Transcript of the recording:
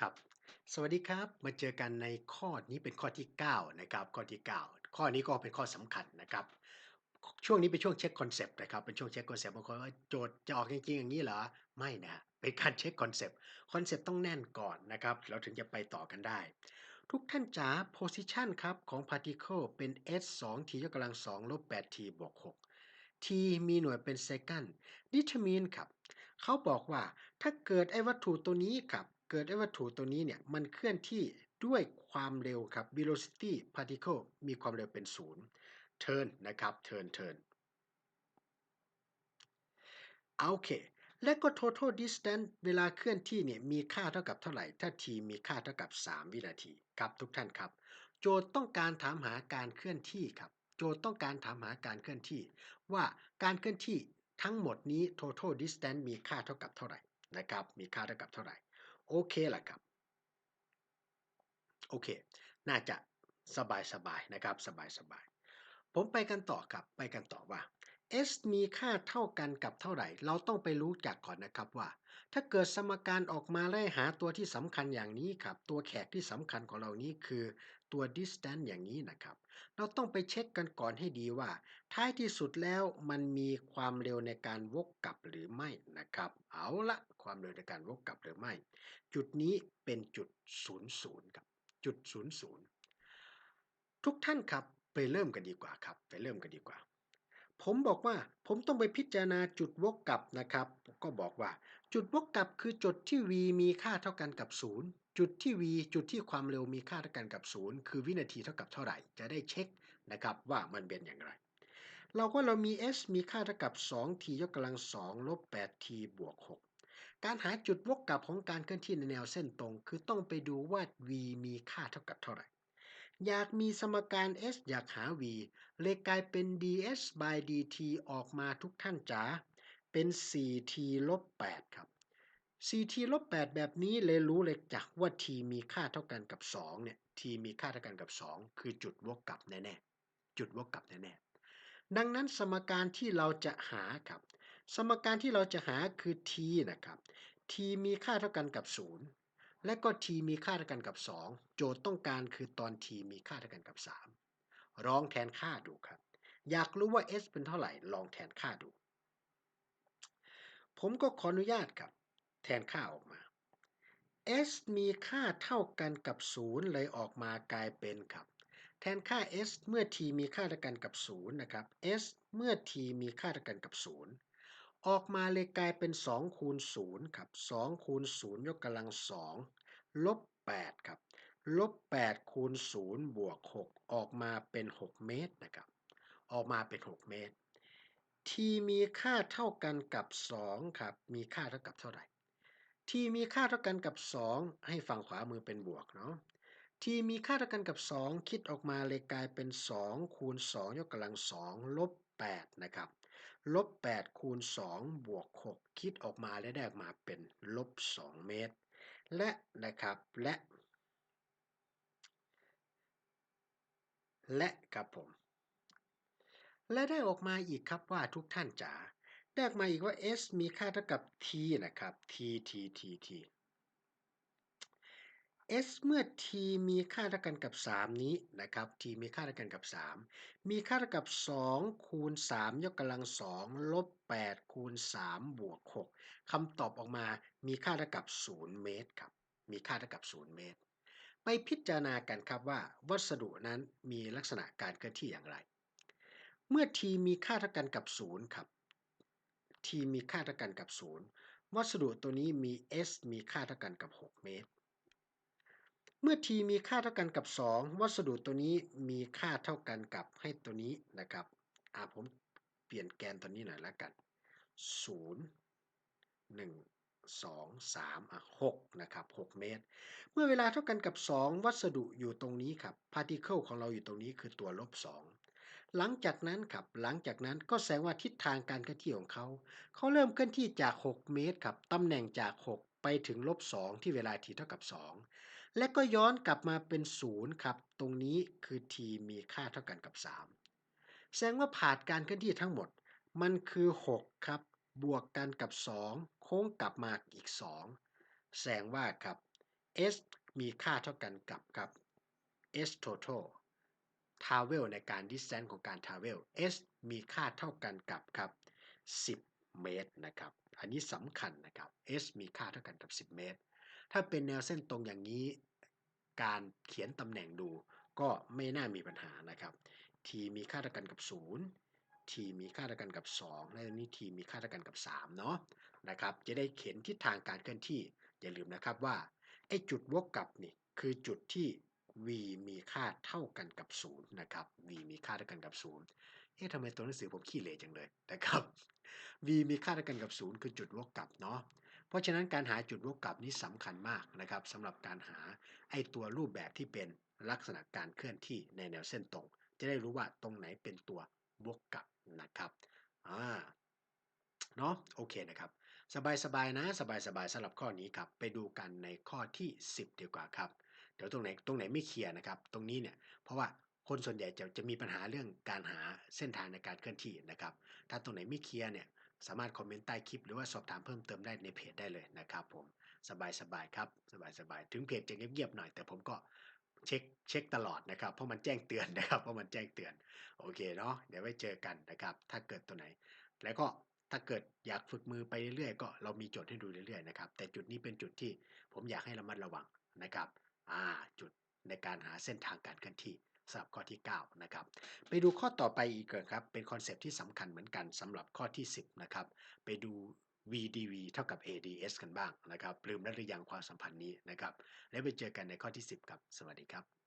ครับ สวัสดีครับ มาเจอกันในข้อนี้เป็นข้อที่ 9 นะครับ ข้อที่ 9 ข้อนี้ก็เป็นข้อสำคัญนะครับ ช่วงนี้เป็นช่วงเช็คคอนเซปต์นะครับ เป็นช่วงเช็คคอนเซปต์บางคนว่าโจทย์จะออกจริงๆอย่างนี้เหรอ ไม่นะ เป็นการเช็คคอนเซปต์ คอนเซปต์ต้องแน่นก่อนนะครับ เราถึงจะไปต่อกันได้ ทุกท่านจ๋า position ครับของ particle เป็น s 2 t ยกกำลัง2ลบ8 t บวก6 t มีหน่วยเป็น second determine ครับ เขาบอกว่าถ้าเกิดไอ้วัตถุตัวนี้ครับ เกิดไอ้วัตถุตัวนี้เนี่ยมันเคลื่อนที่ด้วยความเร็วครับ velocity particle มีความเร็วเป็น0 turn นะครับ turn turn โอเค และก็ total distance เวลาเคลื่อนที่เนี่ยมีค่าเท่ากับเท่าไหร่ ถ้า t มีค่าเท่ากับ 3 วินาทีครับทุกท่านครับ โจทย์ต้องการถามหาการเคลื่อนที่ครับ โจทย์ต้องการถามหาการเคลื่อนที่ ว่าการเคลื่อนที่ทั้งหมดนี้ total distance มีค่าเท่ากับเท่าไหร่นะครับ มีค่าเท่ากับเท่าไหร่ โอเคแหละครับ โอเค น่าจะสบายสบายนะครับ สบายสบายผมไปกันต่อครับ ไปกันต่อว่า s มีค่าเท่ากันกับเท่าไหร่ เราต้องไปรู้จักก่อนนะครับว่า ถ้าเกิดสมการออกมาแล้หาตัวที่สำคัญอย่างนี้ครับ ตัวแขกที่สำคัญของเรานี้คือตัว distance อย่างนี้นะครับ เราต้องไปเช็คกันก่อนให้ดีว่า ท้ายที่สุดแล้วมันมีความเร็วในการวกกลับหรือไม่นะครับ เอาละความเร็วในการวกกลับหรือไม่ จุดนี้เป็นจุด 00ครับจุด 00 ทุกท่านครับไปเริ่มกันดีกว่าครับ ไปเริ่มกันดีกว่า ผมบอกว่าผมต้องไปพิจารณาจุดวกกลับนะครับ ก็บอกว่า จุดวกกลับคือจุดที่ v มีค่าเท่ากันกับ 0 จุดที่ v จุดที่ความเร็วมีค่าเท่ากันกับ 0 คือวินาทีเท่ากับเท่าไหร่ จะได้เช็คนะครับว่ามันเป็นอย่างไร เราก็เรามี s มีค่าเท่ากับ 2t ยกกำลัง2ลบ 8t บวก 6 การหาจุดวกกลับของการเคลื่อนที่ในแนวเส้นตรง คือต้องไปดูว่า v มีค่าเท่ากับเท่าไหร่ อยากมีสมการ s อยากหา v เลยกลายเป็น ds by dt ออกมาทุกท่านจ๋า เป็น 4t ลบ 8 ครับ 4t ลบ 8 แบบนี้เลยรู้เลยจากว่า t มีค่าเท่ากันกับ 2 เนี่ย t มีค่าเท่ากันกับ 2 คือจุดวกกลับแน่ๆ จุดวกกลับแน่ๆ ดังนั้นสมการที่เราจะหาครับ สมการที่เราจะหาคือ t นะครับ t มีค่าเท่ากันกับ 0 และก็ t มีค่าเท่ากันกับ 2 โจทย์ต้องการคือตอน t มีค่าเท่ากันกับ 3 ลองแทนค่าดูครับ อยากรู้ว่า s เป็นเท่าไหร่ ลองแทนค่าดู ผมก็ขออนุญาตครับ แทนค่าออกมา s มีค่าเท่ากันกับ 0 เลยออกมากลายเป็นครับ แทนค่า s เมื่อ t มีค่าเท่ากันกับ 0 นะครับ s เมื่อ t มีค่าเท่ากันกับ 0 ออกมาเลยกลายเป็น 2 คูณ 0 ครับ 2 คูณ 0 ยกกำลัง 2 ลบ 8 ครับ ลบ 8 คูณ 0 บวก 6 ออกมาเป็น 6 เมตรนะครับ ออกมาเป็น 6 เมตร t มีค่าเท่ากันกับ 2 ครับ มีค่าเท่ากับเท่าไหร่ t มีค่าเท่ากันกับ 2 ให้ฝั่งขวามือเป็นบวกเนาะ t มีค่าเท่ากันกับ 2 คิดออกมาเลยกลายเป็น 2 คูณ 2 ยกกำลัง 2 ลบ 8 นะครับ ลบ8คูณ2บวก6คิดออกมาและได้ออกมาเป็นลบ2เมตร และนะครับและ และครับผม และได้ออกมาอีกครับว่าทุกท่านจ๋าได้ออกมาอีกว่า s มีค่าเท่ากับ t นะครับ t t t t s เมื่อ t มีค่าเท่ากันกับ 3 นี้นะครับ t มีค่าเท่ากันกับ 3 มีค่าเท่ากับ 2 คูณ 3 ยกกำลัง 2 ลบ 8 คูณ 3 บวก 6คำตอบออกมามีค่าเท่ากับ 0 เมตรครับ มีค่าเท่ากับ 0 เมตร ไปพิจารณากันครับว่า วัสดุนั้นมีลักษณะการเคลื่อนที่อย่างไร เมื่อ t มีค่าเท่ากันกับ 0 ครับ t มีค่าเท่ากันกับ 0 วัสดุตัวนี้มี s มีค่าเท่ากันกับ 6 เมตร เมื่อ t มีค่าเท่ากันกับ 2 วัสดุตัวนี้มีค่าเท่ากันกับให้ตัวนี้นะครับอ่าผมเปลี่ยนแกนตัวนี้หน่อยละกัน 0 1 2 3อะ6นะครับ6เมตร เมื่อเวลาเท่ากันกับ 2 วัสดุอยู่ตรงนี้ครับ particle ของเราอยู่ตรงนี้คือตัวลบ 2 หลังจากนั้นครับหลังจากนั้นก็แสดงว่าทิศทางการเคลื่อนที่ของเขา เขาเริ่มเคลื่อนที่จาก 6 เมตรครับตำแหน่งจาก 6 ไปถึงลบ 2 ที่เวลา t เท่ากับ 2 และก็ย้อนกลับมาเป็น 0 ครับ ตรงนี้คือ t มีค่าเท่ากันกับ 3 แสดงว่าผ่านการเคลื่อนที่ทั้งหมด มันคือ 6 ครับ บวกกันกับ 2 โค้งกลับมาอีก 2 แสดงว่าครับ s มีค่าเท่ากันกับครับ s total travel ในการ distance ของการ travel s มีค่าเท่ากันกับครับ 10 เมตรนะครับ อันนี้สำคัญนะครับ s มีค่าเท่ากันกับ 10 เมตร ถ้าเป็นแนวเส้นตรงอย่างนี้ การเขียนตำแหน่งดู ก็ไม่น่ามีปัญหานะครับ t มีค่าเท่ากันกับ 0 t มีค่าเท่ากันกับ 2 และนี้ t มีค่าเท่ากันกับ 3 เนาะนะครับ จะได้เขียนทิศทางการเคลื่อนที่ อย่าลืมนะครับว่าไอ้จุดวกกลับนี่คือจุดที่ v มีค่าเท่ากันกับ 0 นะครับ v มีค่าเท่ากันกับ 0 เอ๊ะทำไมตัวหนังสือผมขี้เหร่จังเลยนะครับ v มีค่าเท่ากันกับ 0 คือจุดวกกลับเนาะ เพราะฉะนั้นการหาจุดวกกับนี้สำคัญมากนะครับสำหรับการหาไอ้ตัวรูปแบบที่เป็นลักษณะการเคลื่อนที่ในแนวเส้นตรง จะได้รู้ว่าตรงไหนเป็นตัววกกับนะครับอ่าเนาะโอเคนะครับสบายๆนะสบายๆสำหรับข้อนี้ครับไปดูกันในข้อที่ 10 ดีกว่าครับเดี๋ยวตรงไหนตรงไหนไม่เคลียร์นะครับ ตรงนี้เนี่ยเพราะว่าคนส่วนใหญ่จะจะมีปัญหาเรื่องการหาเส้นทางในการเคลื่อนที่นะครับ ถ้าตรงไหนไม่เคลียร์เนี่ย สามารถคอมเมนต์ใต้คลิป หรือว่าสอบถามเพิ่มเติมได้ในเพจได้เลยนะครับผมสบายๆครับสบายๆถึงเพจจะเงียบๆหน่อย แต่ผมก็เช็คเช็คตลอดนะครับ เพราะมันแจ้งเตือนนะครับเพราะมันแจ้งเตือนโอเคเนาะเดี๋ยวไว้เจอกันนะครับ ถ้าเกิดตัวไหน แล้วก็ถ้าเกิดอยากฝึกมือไปเรื่อยๆก็เรามีโจทย์ให้ดูเรื่อยๆนะครับแต่จุดนี้เป็นจุดที่ผมอยากให้ระมัดระวังนะครับ อ่าจุดในการหาเส้นทางการเคลื่อนที่ สำหรับข้อที่ 9 นะครับ ไปดูข้อต่อไปอีกครับ เป็นคอนเซปต์ที่สำคัญเหมือนกันสำหรับข้อที่ 10 นะครับ ไปดู VDV เท่ากับ ADS กันบ้างนะครับ ลืมแล้วหรือยังความสัมพันธ์นี้นะครับ แล้วไปเจอกันในข้อที่ 10 ครับ สวัสดีครับ